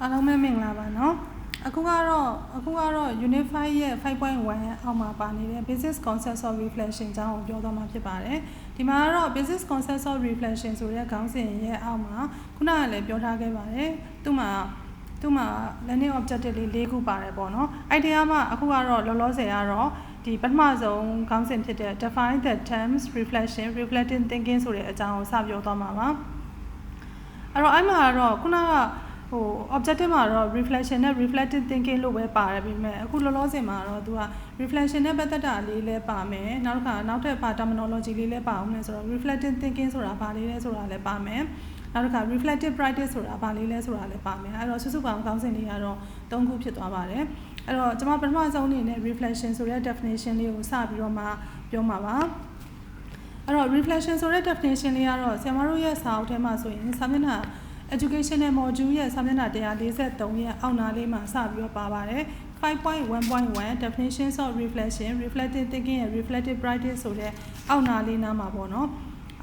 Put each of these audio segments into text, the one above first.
အားလုံးပဲမင်္ဂလာပါနော်အခုကတော့အခုကတော့ Unify ရဲ့5.1အောက်မှာပါနေတဲ့ Business Concept of Reflection အကြောင်းကိုပြောတော့မှာဖြစ်ပါတယ်ဒီမှာကတော့ Business Concept of Reflection ဆိုတဲ့ခေါင်းစဉ်ရဲ့အောက်မှာခုနကလည်းပြောထားခဲ့ပါတယ်သူ့မှာသူ့မှာ learning objective လေး၄ခုပါတယ်ပေါ့နော်အဲ့ဒီအမှအခုကတော့လောလောဆယ်ကတော့ဒီပထမဆုံးခေါင်းစဉ်ဖြစ်တဲ့ define the terms reflection reflecting thinking ဆိုတဲ့အကြောင်းကိုစပြောသွားမှာပါအဲ့တော့အဲ့မှာကတော့ခုနက ဟို objective မှာတော့ reflection နဲ့ reflective thinking လို့ပဲပါတယ်ပြီးမဲ့အခုလောလောဆယ်မှာတော့သူက reflection နဲ့ပတ်သက်တာလေးလည်းပါမယ်နောက်တစ်ခါနောက်ထပ်ပါ terminology လေးလည်းပါအောင်လဲဆိုတော့ reflective thinking ဆိုတာဘာလေးလဲဆိုတာလည်းပါမယ်နောက်တစ်ခါ reflective practice ဆိုတာဘာလေးလဲဆိုတာလည်းပါမယ်အဲ့တော့စုစုပေါင်းခေါင်းစဉ်လေးကတော့၃ခုဖြစ်သွားပါတယ်အဲ့တော့ကျွန်မပထမဆုံးအနေနဲ့ reflection ဆိုတဲ့ definition လေးကိုစပြီးတော့မှပြောမှာပါအဲ့တော့ reflection ဆိုတဲ့ definition လေးကတော့ဆရာမတို့ရဲ့စာအုပ်ထဲမှာဆိုရင်စာမျက်နှာ educational module ရဲ့စာမျက်နှာ143ရဲ့အောက်နာလေးမှာစပြီးတော့ပါပါတယ်5.1.1 definitions of reflection reflective thinking and reflective practice ဆိုတဲ့အောက်နာလေးနားမှာပေါ့နော်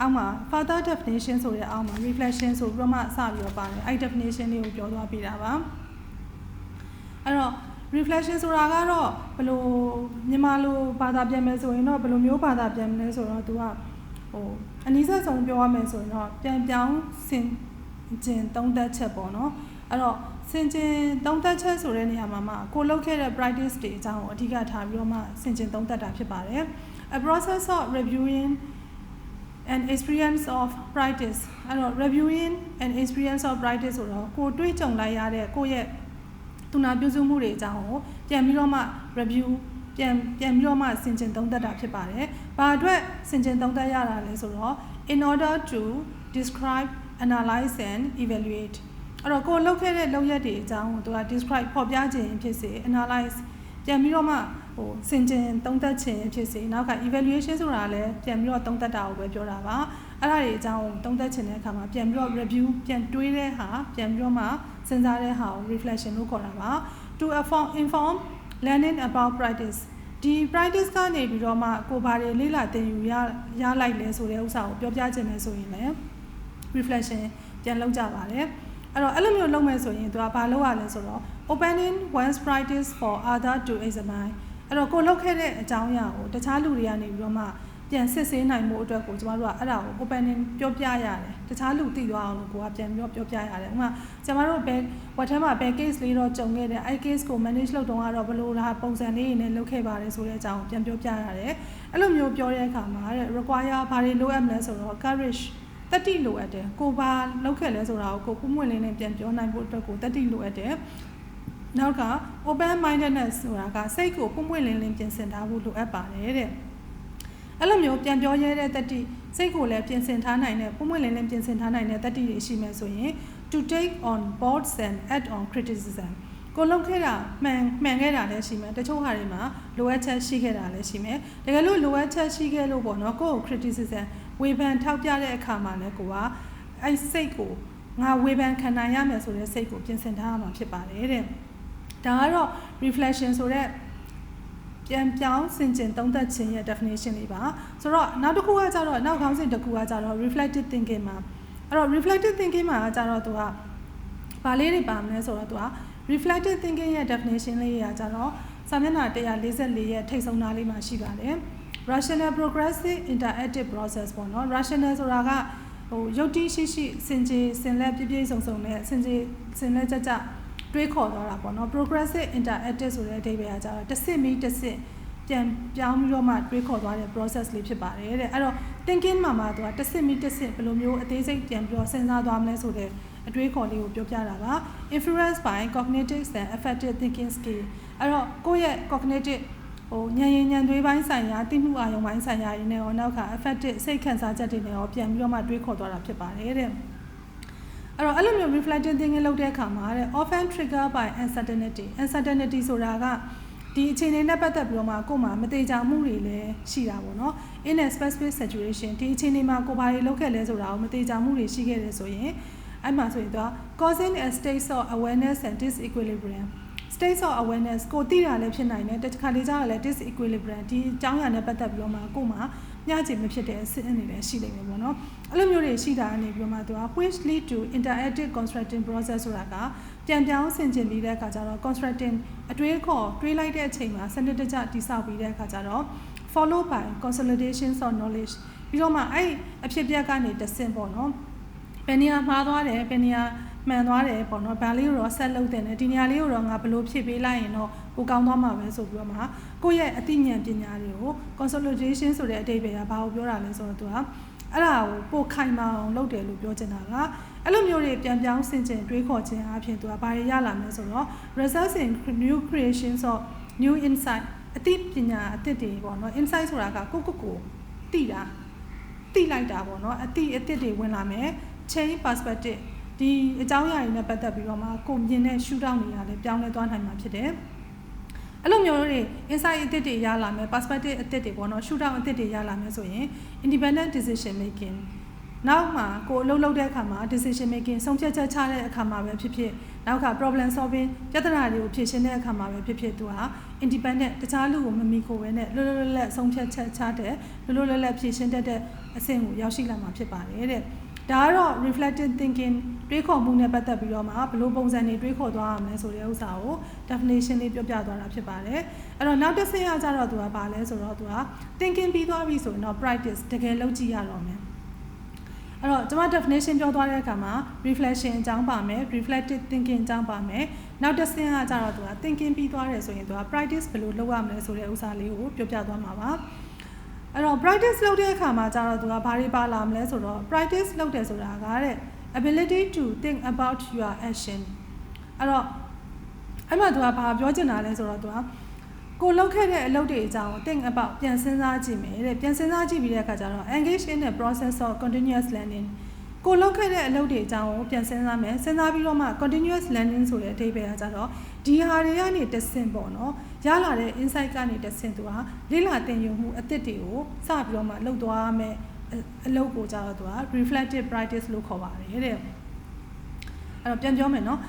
အောက်မှာ further definition ဆိုတဲ့အောက်မှာ reflection ဆိုပြီးတော့မှစပြီးတော့ပါတယ်အဲ့ definition လေးကိုပြောသွားပြတာပါအဲ့တော့ reflection ဆိုတာကတော့ဘယ်လိုမြန်မာလိုဘာသာပြန်မယ်ဆိုရင်တော့ဘယ်လိုမျိုးဘာသာပြန်မလဲဆိုတော့သူကဟိုအနည်းဆက်ဆုံးပြောရမယ်ဆိုရင်တော့ပြန်ပြောင်းဆင် ကျင်သုံးသက်ချက်ပေါ့နော်အဲ့တော့စင်ကျင်သုံးသက်ချက်ဆိုတဲ့နေရာမှာမှကိုလုပ်ခဲ့တဲ့ practice တွေအကြောင်းကိုအဓိကထားပြီးတော့မှစင်ကျင်သုံးသက်တာဖြစ်ပါတယ် a process of reviewing and experience of practice အဲ့တော့ reviewing and experience of practice ဆိုတော့ကိုတွေးကြုံလိုက်ရတဲ့ကိုရဲ့သူနာပြုစုမှုတွေအကြောင်းကိုပြန်ပြီးတော့မှ review ပြန်ပြန်ပြီးတော့မှဆင်ခြင်သုံးသပ်တာဖြစ်ပါတယ်။ဘာအတွက်ဆင်ခြင်သုံးသပ်ရတာလဲဆိုတော့ in order to describe analyze and evaluate အဲ့တော့ကိုလုပ်ခဲ့တဲ့လုပ်ရက်တွေအကြောင်းကိုသူက describe ဖော်ပြခြင်းဖြစ်စေ analyze ပြန်ပြီးတော့မှဟိုစင်ကျင်သုံးသပ်ခြင်းဖြစ်စေနောက်က evaluation ဆိုတာလည်းပြန်ပြီးတော့သုံးသပ်တာကိုပဲပြောတာပါအဲ့ဒါတွေအကြောင်းသုံးသပ်ခြင်းတဲ့အခါမှာပြန်ပြီးတော့ review ပြန်တွေးတဲ့ဟာပြန်ပြီးတော့မှစဉ်းစားတဲ့ဟာကို reflection လို့ခေါ်တာပါ to inform inform learning about practice ဒီ practice ကနေပြီးတော့မှကိုဘာတွေလေ့လာသင်ယူရရလိုက်လဲဆိုတဲ့ဥစ္စာကိုပြောပြခြင်းလဲဆိုရင်လည်း reflection ပြန်လုပ်ကြပါတယ်အဲ့တော့အဲ့လိုမျိုးလုပ်မယ်ဆိုရင်သူကဘာလုပ်ရလဲဆိုတော့ opening one's practice for other to examine အဲ့တော့ကိုလုပ်ခဲ့တဲ့အကြောင်းအရာကိုတခြားလူတွေကနေပြီးတော့မှပြန်စစ်ဆေးနိုင်မှုအတွက်ကိုကျမတို့ကအဲ့ဒါကို opening ပြောပြရတယ်တခြားလူသိသွားအောင်လို့ကိုကပြန်ပြီးတော့ပြောပြရတယ်ဥပမာကျမတို့ဘယ်ဝက်ထဲမှာဘယ် case လေးတော့ကြုံခဲ့တယ်အဲ့ case ကို manage လုပ်တော့ကတော့ဘယ်လိုလားပုံစံလေးတွေနဲ့လုပ်ခဲ့ပါတယ်ဆိုတဲ့အကြောင်းကိုပြန်ပြောပြရတယ်အဲ့လိုမျိုးပြောတဲ့အခါမှာတဲ့ require ဘာတွေလိုအပ်မလဲဆိုတော့ courage တတိလိုအပ်တယ်ကိုပါလောက်ခဲ့လဲဆိုတာကိုကိုပုံမွင့်လေးနဲ့ပြန်ပြောနိုင်ဖို့အတွက်ကိုတတိလိုအပ်တယ်နောက်က open mindedness ဆိုတာကစိတ်ကိုပုံမွင့်လင်းလင်းပြင်ဆင်ထားဖို့လိုအပ်ပါတယ်တဲ့အဲ့လိုမျိုးပြန်ပြောရဲတဲ့တတိစိတ်ကိုလည်းပြင်ဆင်ထားနိုင်တဲ့ပုံမွင့်လင်းလင်းပြင်ဆင်ထားနိုင်တဲ့တတိတွေရှိမယ်ဆိုရင် to take on boards and add on criticism ကိုလုံးခဲ့တာမှန်မှန်ခဲ့တာလည်းရှိမယ်တချို့ဟာတွေမှာလိုအပ်ချက်ရှိခဲ့တာလည်းရှိမယ်တကယ်လို့လိုအပ်ချက်ရှိခဲ့လို့ပေါ့နော်ကိုယ့်ကို criticism ဝေဖန်ထောက်ပြတဲ့အခါမှာလည်းကိုကအဲ့စိတ်ကိုငါဝေဖန်ခံနိုင်ရမယ်ဆိုတဲ့စိတ်ကိုပြင်ဆင်ထားရမှာဖြစ်ပါတယ်တဲ့ဒါကတော့ reflection ဆိုတဲ့ပြန်ပြောင်းဆင်ခြင်သုံးသပ်ခြင်းရဲ့ definition လေးပါဆိုတော့နောက်တစ်ခုကကြတော့နောက်ခေါင်းစဉ်တစ်ခုကကြတော့ reflective thinking မှာအဲ့တော့ reflective thinking မှာကြတော့သူကဘာလေးတွေပါမလဲဆိုတော့သူက reflective thinking ရဲ့ definition လေးရာကြတော့စာမျက်နှာ144ရဲ့ထိတ်ဆုံးသားလေးမှာရှိပါတယ် rational progressive interactive process ပေါ့နော် rational ဆိုတာကဟိုယုတ်တိရှိရှိစင်ကြေစင်လက်ပြည့်ပြည့်စုံစုံနဲ့စင်ကြေစင်လက်ကြကြတွေးခေါ်သွားတာပေါ့နော် progressive interactive ဆိုတဲ့အဓိပ္ပာယ်ကကျတော့တစ်စစ်မီတစ်စစ်ပြန်ပြောင်းပြီးတော့မှတွေးခေါ်သွားတဲ့ process လေးဖြစ်ပါတယ်တဲ့အဲ့တော့ thinking မှာမှာသူကတစ်စစ်မီတစ်စစ်ဘယ်လိုမျိုးအသေးစိတ်ပြန်ပြီးတော့စဉ်းစားသွားမလဲဆိုတဲ့အတွေးခေါ်လေးကိုပြောပြတာပါ influence by cognitive and affective thinking skill အဲ့တော့ကိုယ့်ရဲ့ cognitive ဟိုညံရင်ညံသွေးပိုင်းဆိုင်ရာတိမှုအာယုံပိုင်းဆိုင်ရာတွေနဲ့ရောနောက်ခါ affective စိတ်ခံစားချက်တွေနဲ့ရောပြန်ပြီးတော့မှတွေးခေါ်သွားတာဖြစ်ပါတယ်တဲ့အဲ့တော့အဲ့လိုမျိုး reflective thinking လုပ်တဲ့အခါမှာတဲ့ often trigger by uncertainty uncertainty ဆိုတာကဒီအခြေအနေနဲ့ပတ်သက်ပြီးတော့မှကိုယ်မှာမတေချာမှုတွေလည်းရှိတာပေါ့နော် in a specific situation ဒီအခြေအနေမှာကိုယ်ဘာတွေလုပ်ခဲ့လဲဆိုတာကိုမတေချာမှုတွေရှိခဲ့တယ်ဆိုရင်အဲ့မှာဆိုရင်တော့ causing a state of awareness and disequilibrium state of awareness ကိုသိတာလည်းဖြစ်နိုင်တယ်တခါလေကြာလည်း disequilibrium ဒီအကြောင်းအရာနဲ့ပတ်သက်ပြီးတော့မှကိုယ်မှာမမျှခြေမဖြစ်တဲ့အဆင့်အနေနဲ့ရှိနေတယ်ပေါ့နော်အဲ့လိုမျိုးတွေရှိတာအနေပြီးတော့မှသူက which lead to interactive constructing process ဆိုတာကပြန်ပြောင်းဆင်ခြင်ပြီးတဲ့အခါကျတော့ constructing အတွေးခေါ်တွေးလိုက်တဲ့အချိန်မှာစနစ်တကျတိဆောက်ပြီးတဲ့အခါကျတော့ follow by consolidation of knowledge ပြီးတော့မှအဲ့အဖြစ်ပြက်ကနေတဆင့်ပေါ့နော်ဘယ်နေရာမှားသွားတယ်ဘယ်နေရာ မှန်သွားတယ်ပေါ့နော်ဗာလေးကိုတော့ဆက်လုပ်တယ်နဲ့ဒီနေရာလေးကိုတော့ငါဘယ်လိုဖြည့်ပေးလိုက်ရင်တော့ကိုကောင်းသွားမှာပဲဆိုပြီးတော့မှကိုယ့်ရဲ့အသိဉာဏ်ပညာတွေကို consolidation ဆိုတဲ့အဓိပ္ပာယ်ကဘာကိုပြောတာလဲဆိုတော့သူကအဲ့ဒါကိုပိုခိုင်မာအောင်လုပ်တယ်လို့ပြောချင်တာကအဲ့လိုမျိုးတွေပြန်ပြောင်းဆင်ခြင်တွေးခေါ်ခြင်းအပြင်သူကဘာတွေရလာမလဲဆိုတော့ results in new creations of new insight အသိပညာအသစ်တွေပေါ့နော် insight ဆိုတာကကိုကိုကိုသိတာသိလိုက်တာပေါ့နော်အသိအသစ်တွေဝင်လာမယ် change perspective ဒီအကြောင်းအရာတွေနဲ့ပတ်သက်ပြီးတော့မှကိုမြင်တဲ့ shoot down တွေကလည်းပြောင်းလဲသွားနိုင်မှာဖြစ်တယ်အဲ့လိုမျိုးတွေ insight အသစ်တွေရလာမယ် perspective အသစ်တွေပေါ့နော် shoot down အသစ်တွေရလာမယ်ဆိုရင် independent decision making နောက်မှာကိုအလုပ်လုပ်တဲ့အခါမှာ decision making ဆုံးဖြတ်ချက်ချတဲ့အခါမှာပဲဖြစ်ဖြစ်နောက်က problem solving ပြဿနာတွေကိုဖြေရှင်းတဲ့အခါမှာပဲဖြစ်ဖြစ်သူဟာ independent တခြားလူကိုမမီကိုပဲနဲ့လွတ်လွတ်လပ်လပ်ဆုံးဖြတ်ချက်ချတဲ့လွတ်လွတ်လပ်လပ်ဖြေရှင်းတတ်တဲ့အဆင့်ကိုရောက်ရှိလာမှာဖြစ်ပါတယ်တဲ့ ဒါကတော့ reflective thinking တွေးခေါ်မှုနဲ့ပတ်သက်ပြီးတော့မှဘယ်လိုပုံစံတွေတွေးခေါ်သွားရမလဲဆိုတဲ့ဥစ္စာကို definition လေးပြောပြသွားတာဖြစ်ပါတယ်အဲ့တော့နောက်တစ်ဆင့်ကကြတော့သူကဘာလဲဆိုတော့သူက thinking ပြီးသွားပြီဆိုရင်တော့ practice တကယ်လုပ်ကြည့်ရတော့မယ်အဲ့တော့ကျွန်မ definition ပြောသွားတဲ့အခါမှာ reflection အကြောင်းပါမယ် reflective thinking အကြောင်းပါမယ်နောက်တစ်ဆင့်ကကြတော့သူက thinking ပြီးသွားတယ်ဆိုရင်သူက practice ဘယ်လိုလုပ်ရမလဲဆိုတဲ့ဥစ္စာလေးကိုပြောပြသွားမှာပါ အဲ့တော့ practice လုပ်တဲ့အခါမှာကျတော့သူကဘာတွေပါလာမလဲဆိုတော့ practice လုပ်တယ်ဆိုတာကတဲ့ ability to think about your action အဲ့တော့အဲ့မှာသူကဘာပြောချင်တာလဲဆိုတော့သူကကိုလောက်ခဲ့တဲ့အလုပ်တွေအကြောင်းကို think about ပြန်စဉ်းစားကြည့်မယ်တဲ့ပြန်စဉ်းစားကြည့်ပြီးတဲ့အခါကျတော့ engage in the process of continuous learning ကိုလောက်ခဲ့တဲ့အလုပ်တွေအကြောင်းကိုပြန်စဉ်းစားမယ်စဉ်းစားပြီးတော့မှ continuous learning ဆိုတဲ့အဓိပ္ပာယ်ကကြတော့ဒီဟာတွေကနေတဆင့်ပေါ့နော်ရလာတဲ့ insight ကနေတဆင့်သူကလေ့လာသင်ယူမှုအသစ်တွေကိုစပြီးတော့မှလုပ်သွားမယ်အလုပ်ကိုကြတော့သူက reflective practice လို့ခေါ်ပါတယ်တဲ့အဲ့တော့ပြန်ပြောမယ်နော်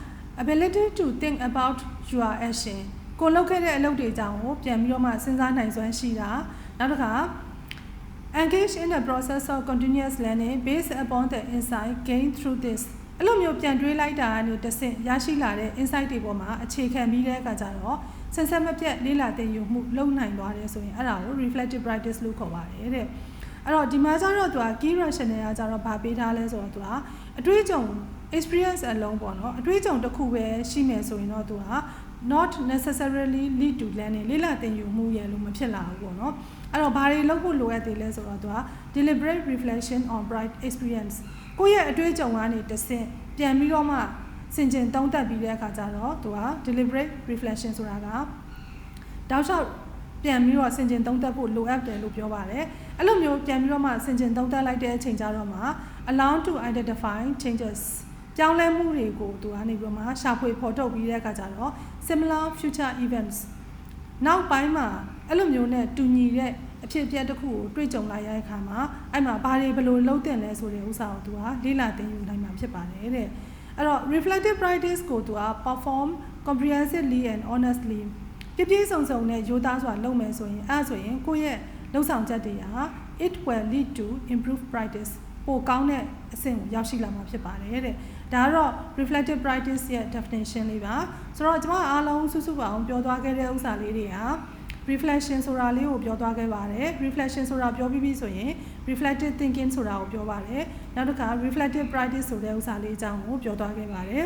ability to think about your action ကိုလုပ်ခဲ့တဲ့အလုပ်တွေအကြောင်းကိုပြန်ပြီးတော့မှစဉ်းစားနိုင်စွမ်းရှိတာနောက်တစ်ခါ engage in the process of continuous learning based upon the insight gained through this အဲ့လိုမျိုးပြန်တွေးလိုက်တာကနေတဆင့်ရရှိလာတဲ့ insight တွေပေါ်မှာအခြေခံပြီးတဲ့အခါကျတော့ဆင်ဆက်မပြတ်လေ့လာသင်ယူမှုလုပ်နိုင်သွားတယ်ဆိုရင်အဲ့ဒါကို reflective practice လို့ခေါ်ပါတယ်တဲ့အဲ့တော့ဒီမှာကျတော့သူက key rationale ကကျတော့ဗာပေးထားလဲဆိုတော့သူကအတွေ့အကြုံ experience အလုံးပေါ့နော်အတွေ့အကြုံတစ်ခုပဲရှိမယ်ဆိုရင်တော့သူက not necessarily lead to learning လေ့လာသင်ယူမှုရဲ့လို့မဖြစ်လာဘူးပေါ့နော်အဲ့တော့ဘာတွေလုပ်ဖို့လိုအပ်သေးလဲဆိုတော့သူက deliberate reflection on bright experience ကိုယ့်ရဲ့အတွေ့အကြုံကနေတဆင့်ပြန်ပြီးတော့မှစင်ကြင်သုံးသပ်ပြီးတဲ့အခါကျတော့သူက deliberate reflection ဆိုတာကတောက်လျှောက်ပြန်ပြီးတော့စင်ကြင်သုံးသပ်ဖို့လိုအပ်တယ်လို့ပြောပါတယ်အဲ့လိုမျိုးပြန်ပြီးတော့မှစင်ကြင်သုံးသပ်လိုက်တဲ့အချိန်ကျတော့မှ allow to identify changes ပြောင်းလဲမှုတွေကိုသူကနေပြီးတော့မှရှာဖွေဖော်ထုတ်ပြီးတဲ့အခါကျတော့ similar future events နောက်ပိုင်းမှာအဲ့လိုမျိုးနဲ့တူညီတဲ့အဖြစ်အပျက်တစ်ခုကိုတွေ့ကြုံလာရတဲ့အခါမှာအဲ့မှာဘာတွေဘယ်လိုလုပ်တင်လဲဆိုတဲ့ဥစ္စာကိုသူကလေ့လာသင်ယူနိုင်မှာဖြစ်ပါတယ်တဲ့အဲ့တော့ reflective practice ကိုသူက perform comprehensively and honestly ပြည့်ပြည့်စုံစုံနဲ့ရိုးသားစွာလုပ်မယ်ဆိုရင်အဲ့ဆိုရင်ကိုယ့်ရဲ့လှုပ်ဆောင်ချက်တွေဟာ it will lead to improve practice ပိုကောင်းတဲ့အဆင့်ကိုရောက်ရှိလာမှာဖြစ်ပါတယ်တဲ့ဒါကတော့ reflective practice ရဲ့ definition လေးပါဆိုတော့ကျွန်မအားလုံးစုစုပေါင်းပြောသွားခဲ့တဲ့ဥစ္စာလေးတွေဟာ reflection ဆိုတာလေးကိုပြောသွားခဲ့ပါတယ် reflection ဆိုတာပြောပြီးပြီဆိုရင် reflective thinking ဆိုတာကိုပြောပါတယ်နောက်တစ်ခါ reflective practice ဆိုတဲ့ဥစ္စာလေးအကြောင်းကိုပြောသွားခဲ့ပါတယ်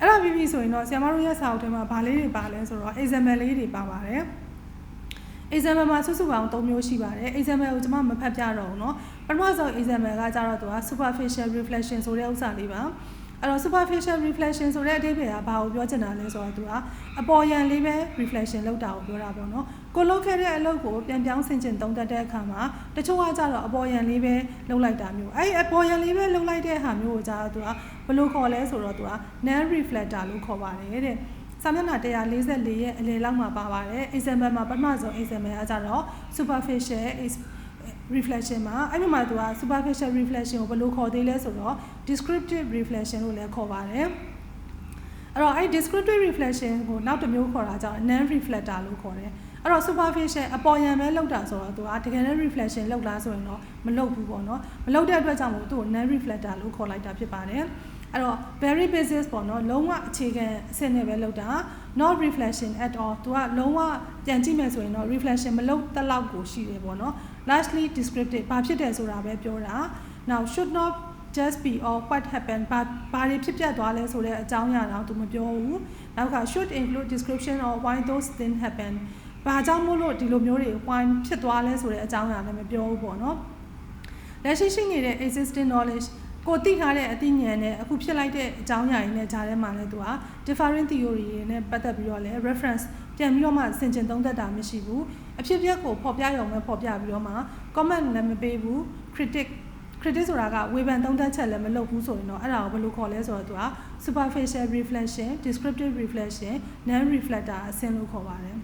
အဲ့ဒါပြီးပြီဆိုရင်တော့ဆရာမတို့ရဲ့စာအုပ်ထဲမှာဗာလေးတွေပါလဲဆိုတော့ example လေးတွေပါပါတယ် example မှာစုစုပေါင်း၃မျိုးရှိပါတယ် example ကိုကျွန်မမဖတ်ပြတော့ဘူးเนาะ ပထမဆုံး example ကကြတော့သူက superficial reflection ဆိုတဲ့ဥစ္စာလေးပါအဲ့တော့ superficial reflection ဆိုတဲ့အဓိပ္ပာယ်ကဘာကိုပြောချင်တာလဲဆိုတော့သူကအပေါ်ယံလေးပဲ reflection လောက်တာကိုပြောတာပေါ့နော်ကိုလုပ်ခဲ့တဲ့အလုပ်ကိုပြန်ပြောင်းဆင်ခြင်သုံးသပ်တဲ့အခါမှာတချို့ကကြတော့အပေါ်ယံလေးပဲလုပ်လိုက်တာမျိုးအဲ့အပေါ်ယံလေးပဲလုပ်လိုက်တဲ့ဟာမျိုးကိုကြတော့သူကဘယ်လိုခေါ်လဲဆိုတော့သူက non reflector လို့ခေါ်ပါတယ်တဲ့စာမျက်နှာ144ရဲ့အလယ်လောက်မှာပါပါတယ် example မှာပထမဆုံး example ကကြတော့ superficial reflection မှာအဲ့ဒီမှာသူက superficial reflection ကိုဘယ်လိုခေါ်သေးလဲဆိုတော့ descriptive reflection လို့လည်းခေါ်ပါတယ်အဲ့တော့အဲ့ descriptive reflection ကိုနောက်တစ်မျိုးခေါ်တာကြောင့် non reflector လို့ခေါ်တယ်အဲ့တော့ superficial အပေါ်ယံပဲလောက်တာဆိုတော့သူကတကယ်လည်း reflection လောက်လားဆိုရင်တော့မလောက်ဘူးပေါ့နော်မလောက်တဲ့အတွက်ကြောင့်မို့သူ့ကို non reflector လို့ခေါ်လိုက်တာဖြစ်ပါတယ်အဲ့တော့ very basic ပေါ့နော်လုံးဝအခြေခံအဆင့်နဲ့ပဲလောက်တာ not reflection at all သူကလုံးဝပြန်ကြည့်မယ်ဆိုရင်တော့ reflection မလောက်တလောက်ကိုရှိတယ်ပေါ့နော် largely descriptive ဘာဖြစ်တယ်ဆိုတာပဲပြောတာ now should not just be or what happened ဘာဘာတွေဖြစ်ပျက်သွားလဲဆိုတဲ့အကြောင်းအရာတော့သူမပြောဘူးနောက်က should include description of why those things happen ဘာကြောင့်မို့လို့ဒီလိုမျိုးတွေ why ဖြစ်သွားလဲဆိုတဲ့အကြောင်းအရာလည်းမပြောဘူးပေါ့နော်လက်ရှိရှိနေတဲ့ existing knowledge ကိုသိထားတဲ့အသိဉာဏ်နဲ့အခုဖြစ်လိုက်တဲ့အကြောင်းအရာတွေနဲ့ဂျားထဲမှာလည်းသူက different theory တွေနဲ့ပတ်သက်ပြီးတော့လည်း reference ပြန်ပြီးတော့မှဆင်ခြင်သုံးသပ်တာမရှိဘူးအဖြစ်အပျက်ကိုဖော်ပြရုံပဲဖော်ပြပြီးတော့မှ comment လည်းမပေးဘူး critic critic ဆိုတာကဝေဖန်သုံးသပ်ချက်လည်းမလုပ်ဘူးဆိုရင်တော့အဲ့ဒါကိုဘယ်လိုခေါ်လဲဆိုတော့သူက superficial reflection descriptive reflection non reflector အဆင့်လို့ခေါ်ပါတယ်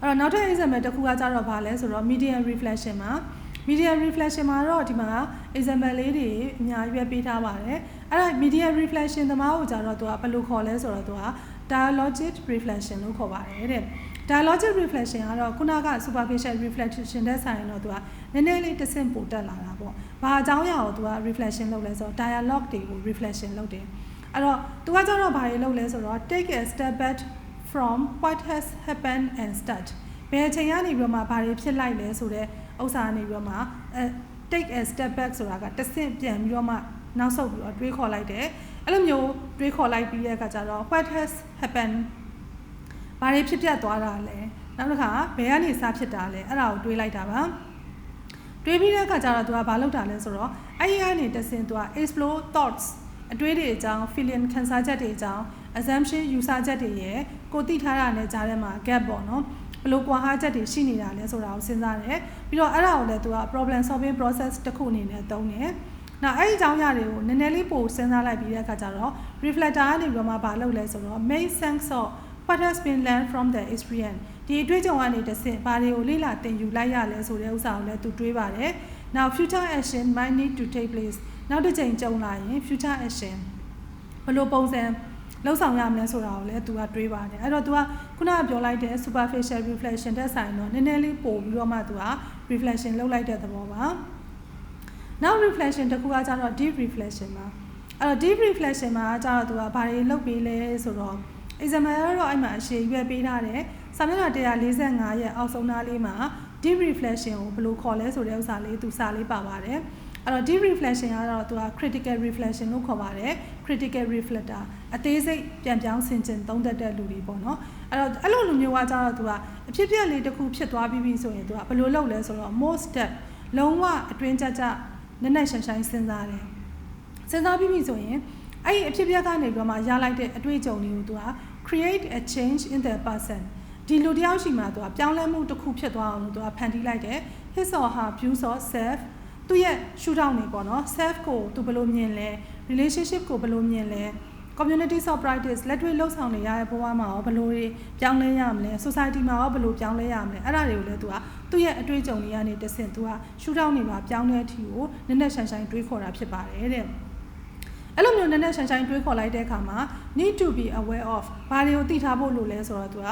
အဲ့တော့နောက်ထပ် example တစ်ခုကကြတော့ဗာလဲဆိုတော့ medium reflection မှာ medium reflection မှာတော့ဒီမှာ example လေးတွေအများကြီးပဲပေးထားပါတယ် အဲ့ဒါ medium reflection သမားကိုကြတော့သူကဘယ်လိုခေါ်လဲဆိုတော့သူက dialogic reflection လို့ခေါ်ပါတယ်တဲ့ dialogic reflection ကတော့ခုနက superficial reflection တဲ့ဆိုင်တော့သူကနည်းနည်းလေးတစ်ဆင့်ပိုတက်လာတာပေါ့။ဘာအကြောင်းအရာကိုသူက reflection လုပ်လဲဆိုတော့ dialogue တွေကို reflection လုပ်တယ်။အဲ့တော့သူကကျတော့ဘာတွေလုပ်လဲဆိုတော့ take a step back from what has happened and start ဘယ်အချိန်ကနေပြီးတော့မှဘာတွေဖြစ်လိုက်လဲဆိုတော့ဥစ္စာနေပြီးတော့မှအဲ take a step back ဆိုတာကတစ်ဆင့်ပြန်ပြီးတော့မှ နောက်ဆုတ်ပြီးတော့တွေးခေါ်လိုက်တယ်အဲ့လိုမျိုးတွေးခေါ်လိုက်ပြီးတဲ့အခါကျတော့ what has happened ဘာတွေဖြစ်ပျက်သွားတာလဲနောက်တစ်ခါဘယ်ကနေစဖြစ်တာလဲအဲ့ဒါကိုတွေးလိုက်တာပါတွေးပြီးတဲ့အခါကျတော့သူကဘာလုပ်တာလဲဆိုတော့အဲ့ဒီကနေတဆင်သူက explore thoughts အတွေးတွေအကြောင်း feeling ခံစားချက်တွေအကြောင်း assumption ယူဆချက်တွေရဲ့ကိုသိထားတာနဲ့ကြားထဲမှာ gap ပေါ့နော်ဘလို့ကွာဟာချက်တွေရှိနေတာလဲဆိုတာကိုစဉ်းစားတယ်ပြီးတော့အဲ့ဒါကိုလည်းသူက problem solving process တစ်ခုအနေနဲ့သုံးတယ် နောက်အဲ့ဒီအကြောင်းအရာတွေကိုနည်းနည်းလေးပိုစဉ်းစားလိုက်ပြီးတဲ့အခါကျတော့ reflector ကနေပြီးတော့မှဘာလုပ်လဲဆိုတော့ make sense of what has been learned from the experience ဒီအတွေ့အကြုံကနေတစ်ဆင့်ဘာတွေကိုလေ့လာသင်ယူလိုက်ရလဲဆိုတဲ့ဥစ္စာကိုလည်းသူတွေးပါတယ် now future action might need to take place နောက်တစ်ချိန်ကြုံလာရင် future action ဘယ်လိုပုံစံလှုပ်ဆောင်ရမလဲဆိုတာကိုလည်းသူကတွေးပါတယ်အဲ့တော့သူကခုနကပြောလိုက်တဲ့ superficial reflection တဲ့ဆိုင်တော့နည်းနည်းလေးပို့ပြီးတော့မှသူက reflection လုပ်လိုက်တဲ့သဘောပါ နောက် reflection တစ်ခုကကျတော့ deep reflection ပါအဲ့တော့ deep reflection မှာကျတော့သူကဘာတွေလုပ်ပြီးလဲဆိုတော့ example ကတော့အဲ့မှာအရှည်ရွယ်ပေးထားတယ်စာမျက်နှာ145ရဲ့အောက်ဆုံးသားလေးမှာ deep reflection ကိုဘယ်လိုခေါ်လဲဆိုတဲ့ဥစ္စာလေးသူစာလေးပါပါတယ်အဲ့တော့ deep reflection ကတော့သူက critical reflection လို့ခေါ်ပါတယ် critical reflector အသေးစိတ်ပြန်ပြောင်းဆင်ခြင်သုံးသပ်တဲ့လူတွေပေါ့နော်အဲ့တော့အဲ့လိုလူမျိုးကကြတော့သူကအဖြစ်အပျက်လေးတစ်ခုဖြစ်သွားပြီးပြီဆိုရင်သူကဘယ်လိုလုပ်လဲဆိုတော့ most step လုံးဝအတွင်းကြကြ နက်နက်ရှိုင်ရှိုင်စဉ်းစားတယ်စဉ်းစားပြီးပြီဆိုရင်အဲ့ဒီအဖြစ်အပျက်ကနေပြီးတော့မှရလိုက်တဲ့အတွေ့အကြုံတွေကိုသူက create a change in the person ဒီလူတယောက်ရှိမှသူကပြောင်းလဲမှုတစ်ခုဖြစ်သွားအောင်လို့သူကဖန်တီးလိုက်တယ် his or her views of self သူရဲ့ shoot out နေပေါ့နော် self ကိုသူဘယ်လိုမြင်လဲ relationship ကိုဘယ်လိုမြင်လဲ community of practice လက်တွေ့လှုပ်ဆောင်နေရတဲ့ဘဝမှာရောဘယ်လိုပြောင်းလဲရမလဲ society မှာရောဘယ်လိုပြောင်းလဲရမလဲအဲ့ဒါတွေကိုလည်းသူကသူ့ရဲ့အတွေ့အကြုံတွေကနေတဆင့်သူက shoot out နေမှာပြောင်းလဲတဲ့အထိကိုနည်းနည်းဆိုင်ဆိုင်တွေးခေါ်တာဖြစ်ပါတယ်တဲ့အဲ့လိုမျိုးနည်းနည်းဆိုင်ဆိုင်တွေးခေါ်လိုက်တဲ့အခါမှာ need to be aware of ဘာတွေကိုသိထားဖို့လိုလဲဆိုတော့သူက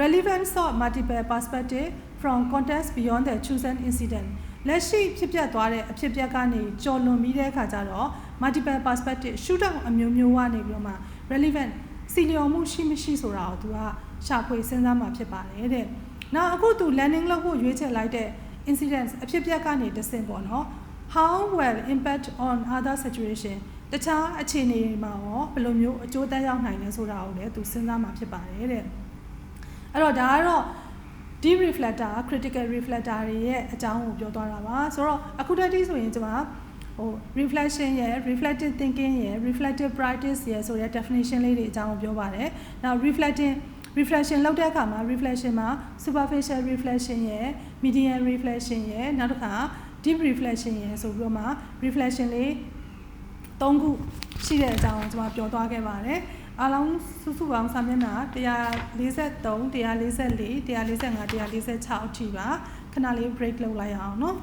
relevance of multiple perspective from context beyond the chosen incident လက်ရှိဖြစ်ပျက်သွားတဲ့အဖြစ်ပျက်ကနေကြော်လွန်ပြီးတဲ့အခါကျတော့ multiple perspective shoot out အမျိုးမျိုးကနေပြီးတော့မှ relevant စီလျော်မှုရှိမရှိဆိုတာကိုသူကရှာဖွေစဉ်းစားမှာဖြစ်ပါတယ်တဲ့။နောက်အခုသူ landing လုပ်ဖို့ရွေးချယ်လိုက်တဲ့ incidents အဖြစ်ပျက်ကနေတဆင့်ပေါ့နော် how will impact on other situation တခြားအခြေအနေတွေမှာရောဘယ်လိုမျိုးအကျိုးသက်ရောက်နိုင်လဲဆိုတာကိုလည်းသူစဉ်းစားမှာဖြစ်ပါတယ်တဲ့။အဲ့တော့ဒါကတော့ deep reflector critical reflector တွေရဲ့အကြောင်းကိုပြောသွားတာပါဆိုတော့အခုတည်းဆိုရင်ကျွန်မ ဟို reflection ရဲ့ reflective thinking ရဲ့ reflective practice ရဲ့ဆိုတဲ့ definition လေးတွေအကြောင်းကိုပြောပါတယ်နောက် reflecting reflection လုပ်တဲ့အခါမှာ reflection မှာ superficial reflection ရဲ့ medium reflection ရဲ့နောက်တစ်ခါ deep reflection ရဲ့ဆိုပြီးတော့မှ reflection လေး၃ခုရှိတဲ့အကြောင်းကိုကျွန်မပြောသွားခဲ့ပါတယ်အားလုံးစုစုပေါင်းစာမျက်နှာ143 144 145 146အထိပါခဏလေး break လုပ်လိုက်ရအောင်နော်